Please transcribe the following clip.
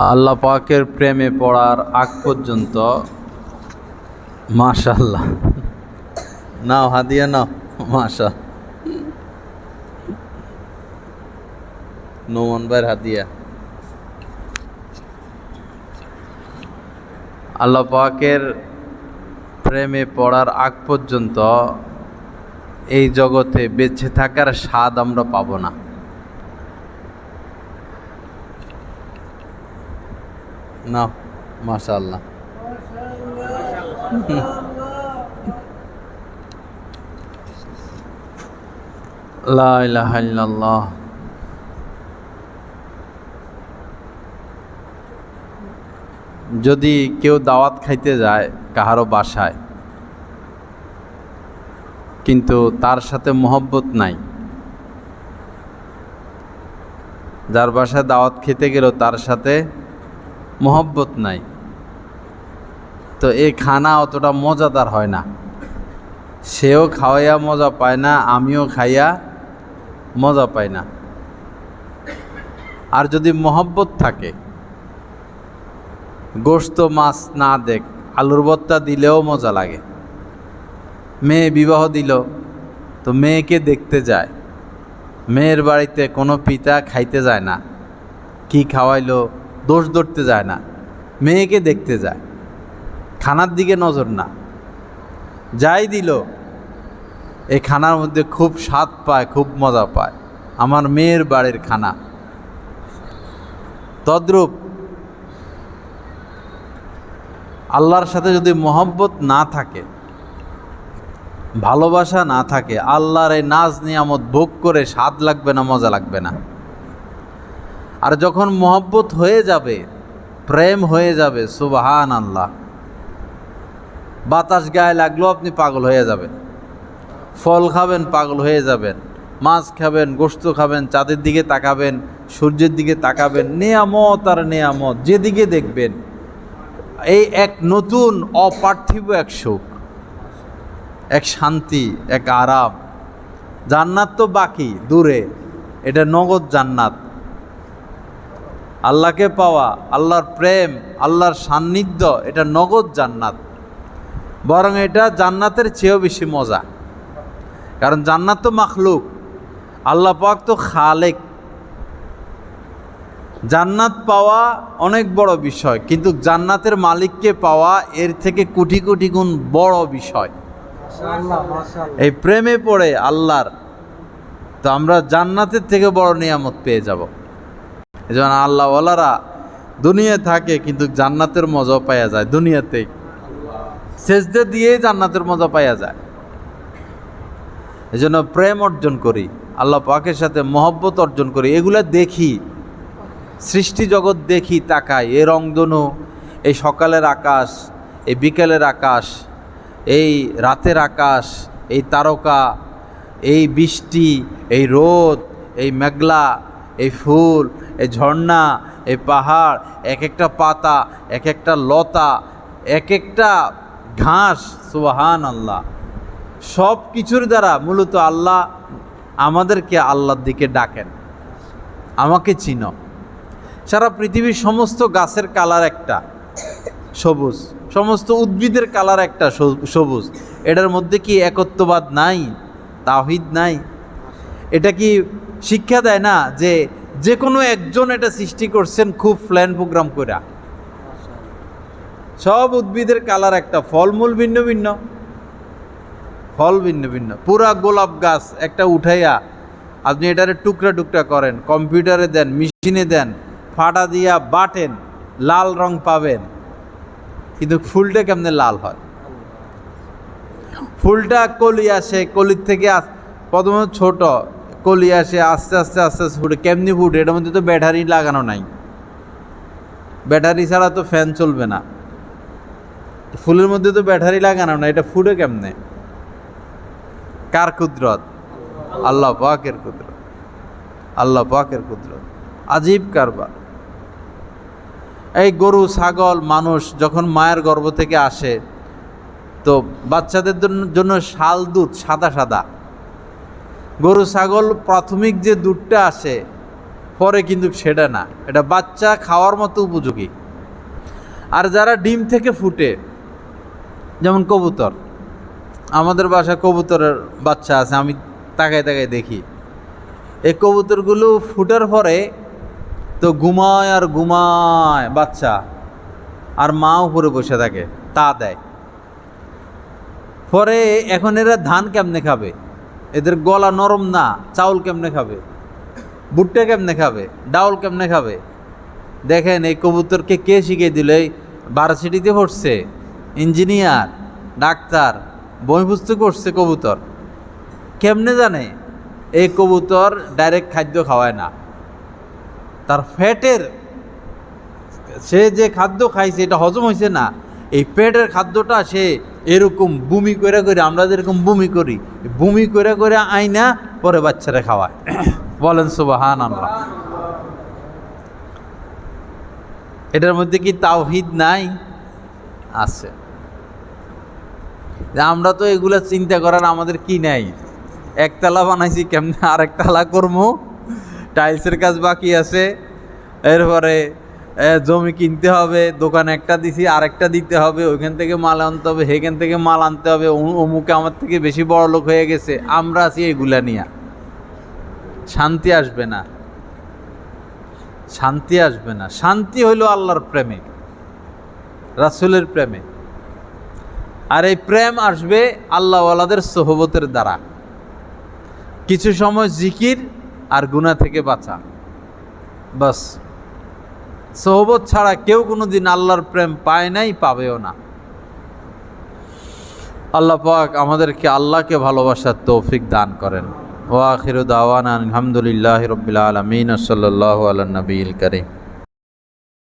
আল্লাহ পাকের প্রেমে পড়ার আগ পর্যন্ত মাশাল্লাহ নাও, হাদিয়া নাও মাশা নোমান ভাইয়ের হাদিয়া। আল্লাহ পাকের প্রেমে পড়ার আগ পর্যন্ত এই জগতে বেঁচে থাকার স্বাদ আমরা পাবো না। না মাশাল্লাহ যদি কেউ দাওয়াত খাইতে যায় কাহারও বাসায়, কিন্তু তার সাথে মহব্বত নাই, যার বাসায় দাওয়াত খেতে গেল তার সাথে মহব্বত নাই। তো এই খানা অতটা মজাদার হয় না। সেও খাওয়াইয়া মজা পায় না, আমিও খাইয়া মজা পাই না। আর যদি মহব্বত থাকে গোস্ত মাছ না দেখ, আলুর ভর্তা দিলেও মজা লাগে। মেয়ে বিবাহ দিল, তো মেয়েকে দেখতে যায়। মেয়ের বাড়িতে কোনো পিতা খাইতে যায় না। কি খাওয়াইলো দোষ ধরতে যায় না, মেয়েকে দেখতে যায়। খানার দিকে নজর না। যাই দিল, এই খানার মধ্যে খুব স্বাদ পায়, খুব মজা পায়। আমার মেয়ের বাড়ির খানা। তদ্রূপ আল্লাহর সাথে যদি মহব্বত না থাকে, ভালোবাসা না থাকে, আল্লাহর এই নাজ নিয়ামত ভোগ করে স্বাদ লাগবে না, মজা লাগবে না। আর যখন মহব্বত হয়ে যাবে, প্রেম হয়ে যাবে সুবাহান আল্লাহ বাতাস গায়ে লাগলেও আপনি পাগল হয়ে যাবেন। ফল খাবেন, পাগল হয়ে যাবেন। মাছ খাবেন, গোস্ত খাবেন, চাঁদের দিকে তাকাবেন, সূর্যের দিকে তাকাবেন, নেয়ামত আর নেয়ামত, যেদিকে দেখবেন। এই এক নতুন, অপার্থিব এক সুখ, এক শান্তি, এক আরাম। জান্নাত তো বাকি, দূরে। এটা নগদ জান্নাত। আল্লাহকে পাওয়া, আল্লাহর প্রেম, আল্লাহর সান্নিধ্য, এটা নগদ জান্নাত। বরং এটা জান্নাতের চেয়েও বেশি মজা। কারণ জান্নাত তো মাখলুক, আল্লাহ পাক তো খালেক। জান্নাত পাওয়া অনেক বড় বিষয়, কিন্তু জান্নাতের মালিককে পাওয়া এর থেকে কোটি কোটি গুণ বড় বিষয়। এই প্রেমে পড়ে আল্লাহর, তো আমরা জান্নাতের থেকে বড় নিয়ামত পেয়ে যাব। এই জন্য আল্লাহ ওলারা দুনিয়া থাকে কিন্তু জান্নাতের মজা পাওয়া যায় দুনিয়াতেই। সেজদে দিয়েই জান্নাতের মজা পাওয়া যায়। এই জন্য প্রেম অর্জন করি, আল্লাহ পাকের সাথে মহব্বত অর্জন করি, এগুলো দেখি, সৃষ্টি জগৎ দেখি, তাকাই এ রংধনু এই সকালের আকাশ, এই বিকেলের আকাশ, এই রাতের আকাশ, এই তারকা, এই বৃষ্টি, এই রোদ, এই মেঘলা এই ফুল, এই ঝর্ণা, এই পাহাড় এক একটা পাতা এক একটা লতা এক একটা ঘাস সুবাহান আল্লাহ সব কিছুর দ্বারা মূলত আল্লাহ আমাদেরকে আল্লাহর দিকে ডাকেন। আমাকে চিনো। সারা পৃথিবীর সমস্ত গাছের কালার একটা, সবুজ। সমস্ত উদ্ভিদের কালার একটা সবুজ। এটার মধ্যে কি একত্ববাদ নাই? তাহিদ নাই? এটা কি শিক্ষা দেয় না যে যে কোনো একজন এটা সৃষ্টি করছেন খুব প্ল্যান প্রোগ্রাম করে সব উদ্ভিদের কালার একটা, ফলমূল ভিন্ন ভিন্ন। ফল ভিন্ন ভিন্ন। পুরা গোলাপ গাছ একটা উঠাইয়া আপনি এটারে টুকরা টুকরা করেন, কম্পিউটারে দেন, মেশিনে দেন, ফাটা দিয়া বাটেন, লাল রং পাবেন। কিন্তু ফুলটা কেমনে লাল হয়? ফুলটা কলি আসে, কলির থেকে প্রথমে ছোট কলি আসে, আস্তে আস্তে আস্তে আস্তে ফুটে। কেমনি ফুটে? এটার মধ্যে তো ব্যাটারি লাগানো নাই। ব্যাটারি ছাড়া তো ফ্যান চলবে না। ফুলের মধ্যে তো ব্যাটারি লাগানো না এটা ফুটে কেমনে? কার কুদরত? আল্লাহ পাকের কুদরত। আল্লাহ পাকের কুদরত। আজীব কারবার। এই গরু, ছাগল, মানুষ যখন মায়ের গর্ভ থেকে আসে, তো বাচ্চাদের জন্য- জন্য শাল দুধ সাদা সাদা। গরু, ছাগল প্রাথমিক যে দুধটা আসে, পরে কিন্তু সেটা না। এটা বাচ্চা খাওয়ার মতো উপযোগী। আর যারা ডিম থেকে ফুটে, যেমন কবুতর, আমাদের বাসায় কবুতরের বাচ্চা আছে, আমি তাকায় তাকায় দেখি। এই কবুতরগুলো ফুটার পরে তো ঘুমায় আর ঘুমায় বাচ্চা, আর মা উপরে বসে থাকে, তা দেয়। পরে এখন এরা ধান কেমনে খাবে? এদের গলা নরম না, চাউল কেমনে খাবে? ভুট্টা কেমনে খাবে? ডাউল কেমনে খাবে? দেখেন এই কবুতরকে কে শিখিয়ে দিল? এই ভার্সিটিতে পড়ছে ইঞ্জিনিয়ার ডাক্তার বই পুস্তক পড়ছে কবুতর। কেমনে জানে? এই কবুতর ডাইরেক্ট খাদ্য খাওয়ায় না। তার ফ্যাটের, সে যে খাদ্য খাইছে, এটা হজম হয়েছে না। এই পেটের খাদ্যটা সে এরকম বমি করে করে, আমরা যেরকম বমি করি বমি করে করে আইনা পরে বাচ্চারা খাওয়ায়। বলেন সুবাহান আমরা এটার মধ্যে কি তাওহিদ নাই? আছে। আমরা তো এগুলা চিন্তা করার আমাদের কি নাই? একতলা বানাইছি, কেমনে আরেক তালা করব টাইলসের কাজ বাকি আছে। এরপরে জমি কিনতে হবে, দোকান একটা দিছি, আরেকটা দিতে হবে, ওইখান থেকে মাল আনতে হবে সেখান থেকে মাল আনতে হবে। অমুকে আমার থেকে বেশি বড় লোক হয়ে গেছে, আমরা আছি এগুলা নিয়ে। শান্তি আসবে না। শান্তি আসবে না। শান্তি হইল আল্লাহর প্রেমে, রাসুলের প্রেমে। আর এই প্রেম আসবে আল্লাহওয়ালাদের সোহবতের দ্বারা। কিছু সময় জিকির আর গুনাহ থেকে বাঁচা। বাস। সোহবত ছাড়া কেউ কোনো দিন আল্লাহর প্রেম পায় নাই, পাবেও না। আল্লাহ পাক আমাদেরকে আল্লাহকে ভালোবাসার তৌফিক দান করেন। ও আখির দাওয়ান আলহামদুলিল্লাহ রবিল আলমিন সাল্লাহ আল্লাহ নবীল করিম।